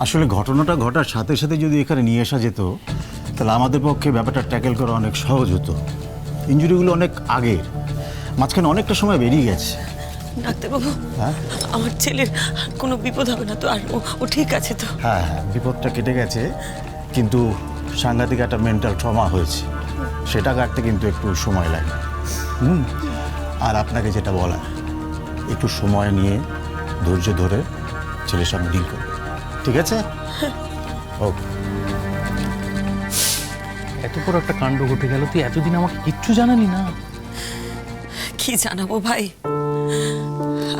আসলে ঘটনাটা ঘটার সাথে সাথে যদি এখানে নিয়ে আসা যেত তাহলে আমাদের পক্ষে ব্যাপারটা ট্যাকেল করা অনেক সহজ হতো। ইঞ্জুরিগুলো অনেক আগের। মাঝখানে অনেকটা সময় বেরিয়ে গেছে। ডাক্তারবাবু হ্যাঁ? আমার ছেলের কোনো বিপদ হবে না তো আর ও ঠিক আছে তো। হ্যাঁ হ্যাঁ বিপদটা কেটে গেছে কিন্তু সাংঘাতিক একটা মেন্টাল ট্রমা হয়েছে। সেটা কাটতে কিন্তু একটু সময় লাগে। হুম? আর আপনাকে যেটা বলা একটু সময় নিয়ে ধৈর্য ধরে ছেলের সঙ্গে ডিল করবে ঠিক আছে? ওকে এত বড় একটা কাণ্ড ঘটে গেল, তুই এতদিন আমাকে কিচ্ছু জানালি না। কি জানাব ভাই?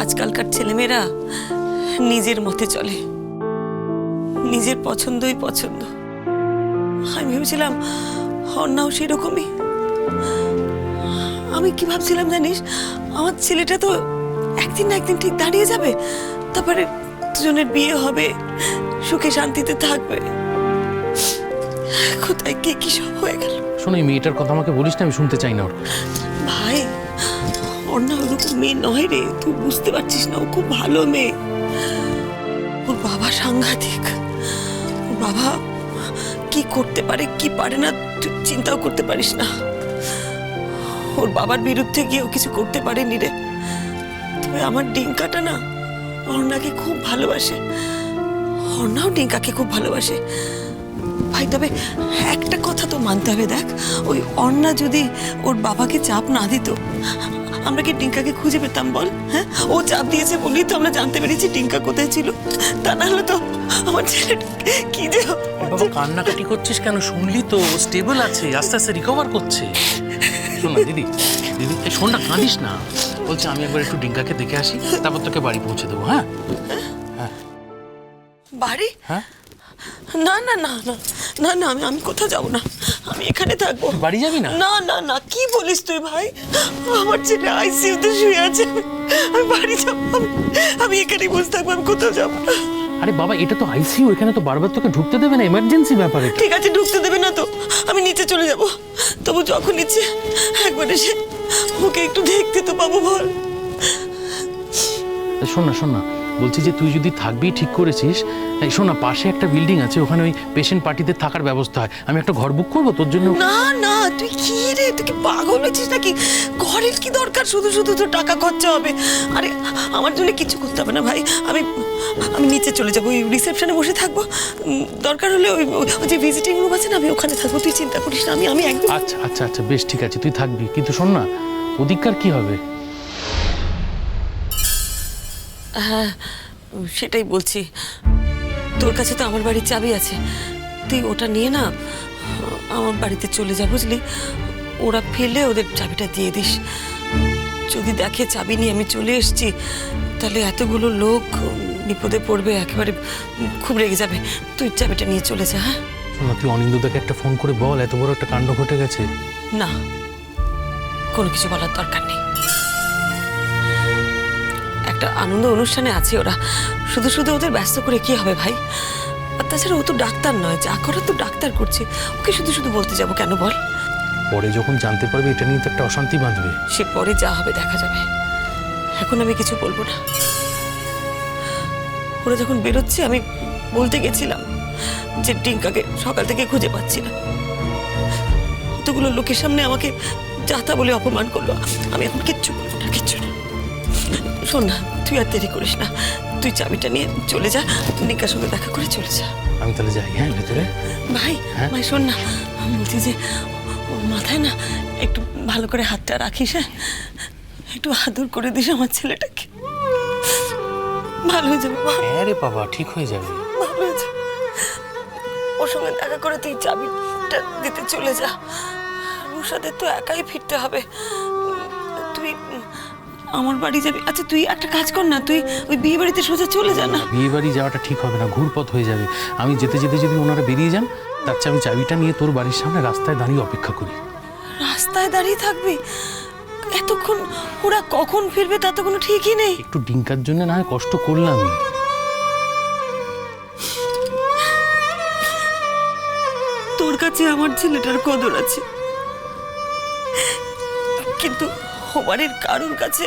আজকালকার ছেলেমেয়েরা নিজের মতে চলে। নিজের পছন্দই পছন্দ। আমি ভেবেছিলাম অন্যাও সেরকমই। আমি কি ভাবছিলাম জানিস? আমার ছেলেটা তো একদিন না একদিন ঠিক দাঁড়িয়ে যাবে। তারপরে দুজনের বিয়ে হবে সুখে শান্তিতে থাকবে। কোথায় কি কি সব হয়ে গেল? শোনো এই মেয়েটার কথা আমাকে বলিস না আমি শুনতে চাই না ওর। ভাই ওর না ওরকম মেয়ে নয় রে তুই বুঝতে পারছিস না ও খুব ভালো মেয়ে। ওর বাবা সাংঘাতিক। ওর বাবা কি করতে পারে কি পারে না তুই চিন্তাও করতে পারিস না। ওর বাবার বিরুদ্ধে গিয়েও কিছু করতে পারেনি রে। তবে আমার ডিঙ্কাটা না অর্ণাকে খুব ভালোবাসে। অর্ণাও ডিঙ্কাকে খুব ভালোবাসে। ভাই, তবে একটা কথা তো মানতে হবে, দেখ। ওই অন্না যদি ওর বাবাকে চাপ না দিত, আমরা কি টিঙ্কাকে খুঁজে পেতাম বল? হ্যাঁ? ও চাপ দিয়েছে বলেই তো আমরা জানতে পেরেছি টিঙ্কা কোথায় ছিল। তা না হলে তো আমার ছেলে কি যে কান্নাকাটি করছিস কেন? শুনলি তো স্টেবল আছে, আস্তে আস্তে রিকভার করছে। শোন না, দিদি দিদি শোন না কাঁদিস না। বলছে আমি একবার একটু ডিঙ্কাকে দেখে আসি তারপর তোকে বাড়ি পৌঁছে দেবো হ্যাঁ? বাড়ি? হ্যাঁ? না না না না না না আমি আমি কোথাও যাব না। আমি এখানে থাকব। বাড়ি যাবি না? না না না কি বলিস তুই ভাই? আমার ছেলে আইসিইউতে শুয়ে আছে। আমি বাড়ি যাব আমি- এখানে বসে থাকব আমি কোথাও যাব না। আরে বাবা এটা তো আইসিইউ এখানে তো বারবার তোকে ঢুকতে দেবে না এমার্জেন্সি ব্যাপার। ঠিক আছে ঢুকতে দেবে না তো আমি নিচে চলে যাব। তবু যখন ইচ্ছে একবার এসে ওকে একটু দেখতে তো পাবো বল। শোন না শোন না। বলছি যে তুই যদি থাকবি ঠিক করেছিস। এই শোন না পাশে একটা বিল্ডিং আছে ওখানে ওই পেশেন্ট পার্টিদের থাকার ব্যবস্থা হয়। আমি একটা ঘর বুক করব তোর জন্য? না না তুই কি রে? তুই কি পাগল হয়েছিস নাকি? ঘরের কি দরকার? শুধু শুধু তো টাকা খরচা হবে। আরে আমার জন্য কিছু করতে হবে না ভাই। আমি আমি নিচে চলে যাব ওই রিসেপশনে বসে থাকব। দরকার হলে ওই ওই যে ভিজিটিং রুম আছে না আমি ওখানে থাকব। তুই চিন্তা করিস না আমি আমি একদম আচ্ছা আচ্ছা আচ্ছা বেশ ঠিক আছে তুই থাকবি। কিন্তু শোন না ওদিককার কি হবে? হ্যাঁ সেটাই বলছি। তোর কাছে তো আমার বাড়ির চাবি আছে। তুই ওটা নিয়ে না আমার বাড়িতে চলে যা বুঝলি? ওরা ফেলে ওদের চাবিটা দিয়ে দিস। যদি দেখে চাবি নিয়ে আমি চলে এসেছি তাহলে এতগুলো লোক বিপদে পড়বে একেবারে খুব রেগে যাবে। তুই চাবিটা নিয়ে চলে যা হ্যাঁ? না তুই অনিন্দদাকে একটা ফোন করে বল এত বড় একটা কাণ্ড ঘটে গেছে। না কোনো কিছু বলার দরকার নেই। একটা আনন্দ অনুষ্ঠানে আছে ওরা। শুধু শুধু ওদের ব্যস্ত করে কি হবে ভাই? আর তাছাড়া ও তো ডাক্তার নয় যা করার তো ডাক্তার করছে। ওকে শুধু শুধু বলতে যাব কেন বল? পরে যখন জানতে পারবে এটা নিয়ে তো একটা অশান্তি বাঁধবে। সে পরে যা হবে দেখা যাবে। এখন আমি কিছু বলব না। ওরা যখন বেরোচ্ছে আমি বলতে গেছিলাম যে টিঙ্কাকে সকাল থেকে খুঁজে পাচ্ছি না। কতগুলো লোকের সামনে আমাকে যাতা বলে অপমান করল। আমি এখন কিচ্ছু বলব না কিচ্ছু না। শোন না তুই আর দেরি করিস না। তুই চাবিটা নিয়ে চলে যা নিকার সঙ্গে দেখা করে চলে যা। আমি তাহলে যাই হ্যাঁ ভেতরে? ভাই হ্যাঁ? ভাই শোন না বলছি যে ওর মাথায় না একটু ভালো করে হাতটা রাখিস হ্যাঁ? একটু আদর করে দিস আমার ছেলেটাকে। ভালো হয়ে যাবে হ্যাঁ রে বাবা ঠিক হয়ে যাবে। ভালো হয়ে যাবে। ওর সঙ্গে দেখা করে তুই চাবিটা দিতে চলে যা। রুষাদের তো একাই ফিরতে হবে। আমার বাড়ি যাবি। আচ্ছা তুই একটা কাজ কর না তুই ওই বিয়ে বাড়িতে সোজা চলে যা না। বিয়ে বাড়ি যাওয়াটা ঠিক হবে না ঘুরপথ হয়ে যাবে। আমি যেতে যেতে যদি ওনারা বেরিয়ে যান তার চেয়ে আমি চাবিটা নিয়ে তোর বাড়ির সামনে রাস্তায় দাঁড়িয়ে অপেক্ষা করি। রাস্তায় দাঁড়িয়ে থাকবি? এতক্ষণ ওরা কখন ফিরবে তা তো কোনো ঠিকই নেই। একটু ডিঙ্কার জন্য না কষ্ট করলাম। তোর কাছে আমার ছেলেটার কদর আছে। কিন্তু হোমারের কারোর কাছে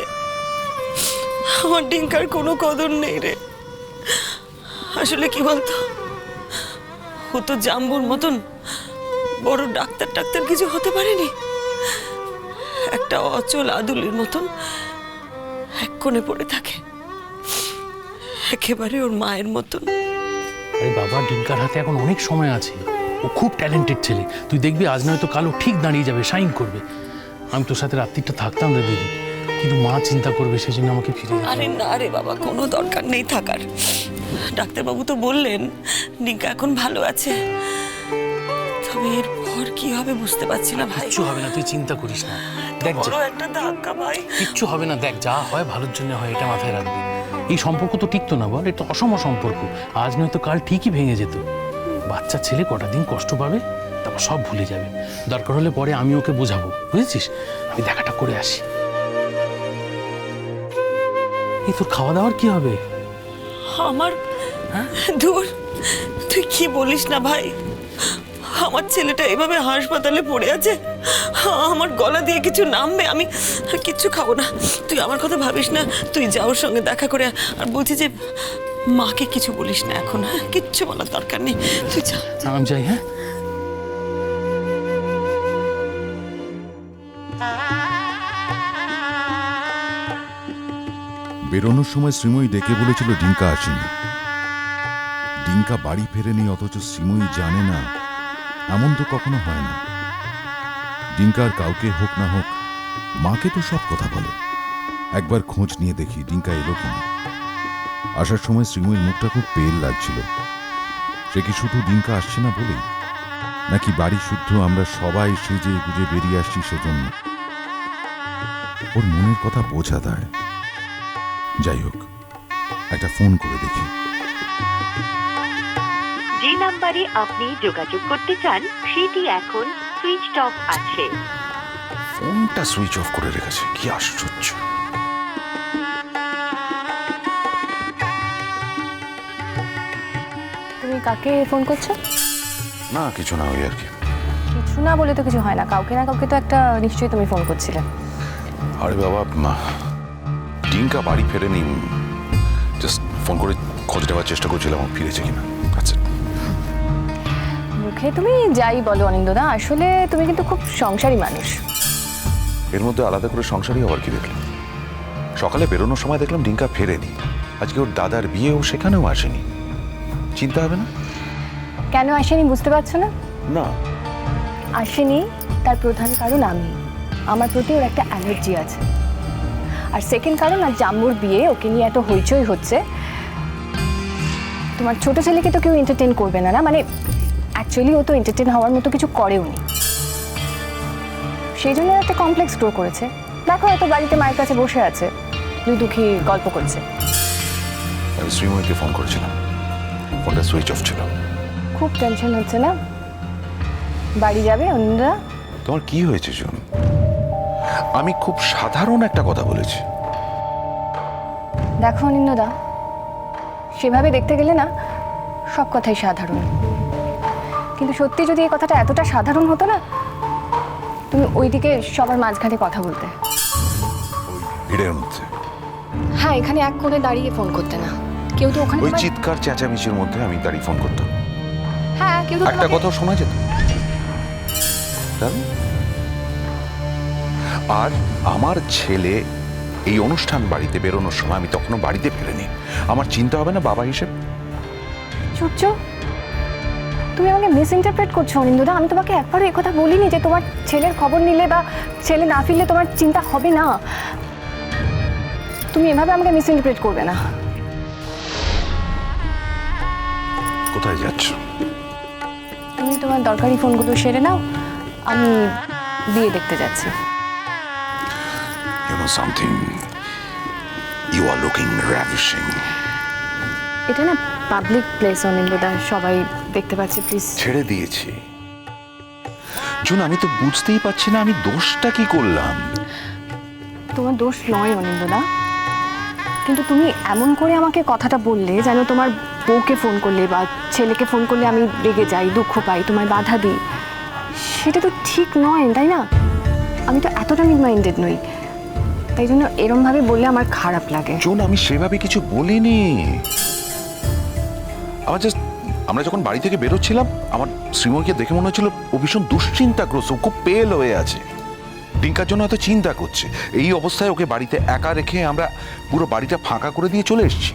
আমার ডিঙ্কার কোনো কদর নেই রে। আসলে কি বলতো? ও তো জাম্বুর মতন বড় ডাক্তার ডাক্তার কিছু হতে পারেনি। একটা অচল আদুলির মতন এক কোণে পড়ে থাকে। একেবারে ওর মায়ের মতন। আরে বাবা ডিঙ্কার হাতে এখন অনেক সময় আছে। ও খুব ট্যালেন্টেড ছেলে। তুই দেখবি আজ নয়তো কালো ঠিক দাঁড়িয়ে যাবে সাইন করবে। আমি তোর সাথে রাত্রিটা থাকতাম রে দিদি। কিন্তু মা চিন্তা করবে সেই জন্য আমাকে ফিরে আরে না রে বাবা কোনো দরকার নেই থাকার। ডাক্তারবাবু তো বললেন নিকা এখন ভালো আছে। তবে এরপর কি হবে বুঝতে পারছি না ভাই। কিচ্ছু হবে না তুই চিন্তা করিস না। দেখ যা। বড় একটা ধাক্কা ভাই। কিচ্ছু হবে না দেখ যা হয় ভালোর জন্য হয় এটা মাথায় রাখবি। এই সম্পর্ক তো টিকতো না বল এটা অসম সম্পর্ক। আজ নয়তো কাল ঠিকই ভেঙে যেত। বাচ্চা ছেলে কটা দিন কষ্ট পাবে? তারপর সব ভুলে যাবে। দরকার হলে পরে আমি ওকে বোঝাবো। বুঝেছিস? আমি দেখাটা করে আসি। এই তোর খাওয়া দাওয়ার কি হবে? আমার দূর তুই কি বলিস না ভাই? আমার ছেলেটা এভাবে হাসপাতালে পড়ে আছে আমার গলা দিয়ে কিছু নামবে আমি কিচ্ছু খাব না। তুই আমার কথা ভাবিস না তুই যা ওর সঙ্গে দেখা করে আর বলছি যে মাকে কিছু বলিস না এখন হ্যাঁ? কিচ্ছু বলার দরকার নেই। তুই যা। আমি যাই হ্যাঁ? বেরোনোর সময় শ্রীময়ী ডেকে বলেছিল ডিঙ্কা আসেনি। ডিঙ্কা বাড়ি ফেরেনি, অথচ শ্রীময়ী জানে না, এমন তো কখনো হয় না। ডিঙ্কার কাউকে হোক না হোক, মাকে তো সব কথা বলে। একবার খোঁজ নিয়ে দেখি ডিঙ্কা এলো কিনা। আসার সময় শ্রীময়ীর মুখটা খুব পেল লাগছিল। সে কি শুধু ডিঙ্কা আসছে না বলেই? নাকি বাড়ি শুদ্ধ আমরা সবাই সেজে গুজে বেরিয়ে আসছি সেজন্য? ওর মনের কথা বোঝা দেয় যাই হোক একটা ফোন করে দেখি। যে নাম্বারে আপনি যোগাযোগ করতে চান সেটি এখন সুইচড অফ আছে। ফোনটা সুইচ অফ করে রেখেছে। কি আশ্চর্য। তুমি কাকে ফোন করছ? না কিছু না ওই আর কি। কিছু না বলে তো কিছু হয় না। কাউকে না কাউকে তো একটা নিশ্চয়ই তুমি ফোন করছিলে। আরে বাবা মা, ডিঙ্কা বাড়ি ফেরে ফেরেনি। জাস্ট ফোন করে খোঁজ নেওয়ার চেষ্টা করছিলাম ও ফিরেছে কিনা। আচ্ছা মুখে তুমি যাই বলো অনিন্দদা আসলে তুমি কিন্তু খুব সংসারী মানুষ। এর মধ্যে আলাদা করে সংসারই আবার কি দেখলাম? সকালে বেরোনোর সময় দেখলাম ডিঙ্কা ফেরেনি। আজকে ওর দাদার বিয়েও সেখানেও আসেনি। চিন্তা হবে না? কেন আসেনি বুঝতে পারছ না? না। আসেনি তার প্রধান কারণ আমি। আমার প্রতি ওর একটা অ্যালার্জি আছে। আর সেকেন্ড কারণ আর জাম্বুর বিয়ে ওকে নিয়ে এত হইচই হচ্ছে। তোমার ছোট ছেলেকে তো কেউ এন্টারটেন করবে না না? মানে অ্যাকচুয়ালি ও তো এন্টারটেন হওয়ার মতো কিছু করেও নি। সেই জন্য ও একটা কমপ্লেক্স গ্রো করেছে। দেখো এত বাড়িতে মায়ের কাছে বসে আছে। দুই দুঃখী গল্প করছে। আমি শ্রীময়ীকে ফোন করেছিলাম। ফোনটা সুইচ অফ ছিল। খুব টেনশন হচ্ছে না? বাড়ি যাবে অন্যরা? তোমার কি হয়েছে জন আমি খুব সাধারণ একটা কথা বলেছি। দেখো অনিন্দদা সেভাবে দেখতে গেলে না সব কথাই সাধারণ। কিন্তু সত্যি যদি এই কথাটা এতটা সাধারণ হতো না তুমি ওইদিকে সবার মাঝখানে কথা বলতে। ওই ভিড়ের মধ্যে। হ্যাঁ এখানে এক কোণে দাঁড়িয়ে ফোন করতে না। কেউ তো ওখানে ওই চিৎকার চেঁচামেচির মধ্যে আমি দাঁড়িয়ে ফোন করতাম। হ্যাঁ কেউ তো একটা কথাও শোনা যেত? আর আমার ছেলে এই অনুষ্ঠান বাড়িতে বেরোনোর সময় আমি তখনও বাড়িতে ফেরেনি। আমার চিন্তা হবে না বাবা হিসেবে? সূর্য তুমি আমাকে মিস ইন্টারপ্রেট করছ অনিন্দদা আমি তোমাকে একবারও কথা বলিনি যে তোমার ছেলের খবর নিলে বা ছেলে না ফিরলে তোমার চিন্তা হবে না। তুমি এভাবে আমাকে মিস ইন্টারপ্রেট করবে না। কোথায় যাচ্ছ? তোমার দরকারি ফোনগুলো সেরে নাও আমি বিয়ে দেখতে যাচ্ছি। র্যাভিশিং এটা না পাবলিক প্লেস অনিন্দদা সবাই দেখতে পাচ্ছে প্লিজ ছেড়ে দিয়েছি। জুন আমি তো বুঝতেই পারছি না আমি দোষটা কি করলাম? তোমার দোষ নয় অনিন্দদা কিন্তু তুমি এমন করে আমাকে কথাটা বললে যেন তোমার বউকে ফোন করলে বা ছেলেকে ফোন করলে আমি রেগে যাই, দুঃখ পাই, তোমায় বাধা দিই। সেটা তো ঠিক নয়, তাই না? আমি তো এতটা মিড মাইন্ডেড নই। তাই জন্য এরমভাবে বললে আমার খারাপ লাগে। জুন আমি সেভাবে কিছু বলিনি। আমার জাস্ট আমরা যখন বাড়ি থেকে বেরোচ্ছিলাম, আমার শ্রীময়কে দেখে মনে হচ্ছিল ও ভীষণ দুশ্চিন্তাগ্রস্ত খুব পেল হয়ে আছে। ডিঙ্কার জন্য হয়তো চিন্তা করছে। এই অবস্থায় ওকে বাড়িতে একা রেখে আমরা পুরো বাড়িটা ফাঁকা করে দিয়ে চলে এসেছি।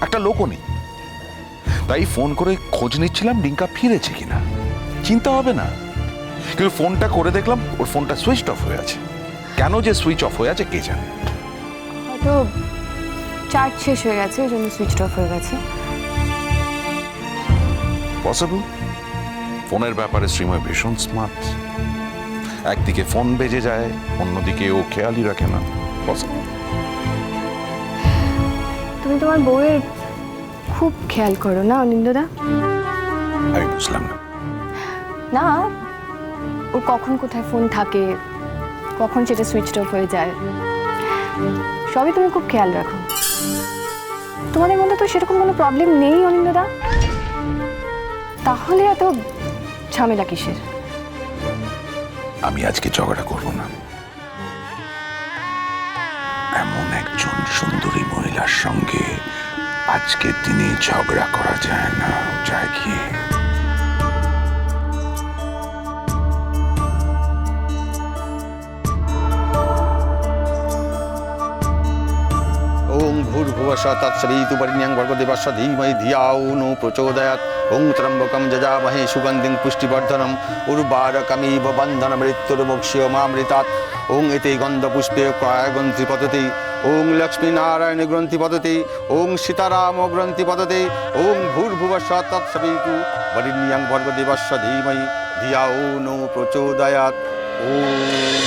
একটা লোকও নেই। তাই ফোন করে খোঁজ নিচ্ছিলাম ডিঙ্কা ফিরেছে কিনা। চিন্তা হবে না। কিন্তু ফোনটা করে দেখলাম ওর ফোনটা সুইচ অফ হয়ে আছে। কেন যে সুইচ অফ হয়ে আছে কে জানে? হয়তো চার্জ শেষ হয়ে গেছে ওই জন্য সুইচ অফ হয়ে গেছে। পসিবল ফোনের ব্যাপারে শ্রীময় ভীষণ স্মার্ট একদিকে ফোন বেজে যায় অন্যদিকে ও খেয়ালই রাখে না। পসিবল তুমি তোমার বউয়ের খুব খেয়াল করো না অনিন্দদা আমি বুঝলাম না। না ওর কখন কোথায় ফোন থাকে কখন সেটা সুইচ অফ হয়ে যায় সবই তুমি খুব খেয়াল রাখো। তোমাদের মধ্যে তো সেরকম কোনো প্রবলেম নেই অনিন্দদা তাহলে এত ঝামেলা কিসের? আমি আজকে ঝগড়া করব না। এমন একজন সুন্দরী মহিলার সঙ্গে আজকের দিনে ঝগড়া করা যায় না, যায় কি? ওং ভূর্ভুবস্ব তৎসবিতুপরিণ্যং ভর্গদেবস্য ধীমহি ধিয়াও নো প্রচোদয়াৎ। ওং ত্রম্বকম যজামহে সুগন্ধিং পুষ্টিবর্ধনম উর্বারকমিব বন্ধন মৃত্যুর্মোক্ষ্য মামৃতাৎ ওং এতে গন্ধপুষ্পে ক্রয় গ্রন্থি পততে ওং লক্ষ্মীনারায়ণ গ্রন্থি পদতে, ওং সীতারাম গ্রন্থি পদতে, ওং ভূর্ভুবস্ব তৎসবিতু বরিণ্যং ভর্গদেবস্য ধীমহি ও নো প্রচোদয়াৎ। ওম।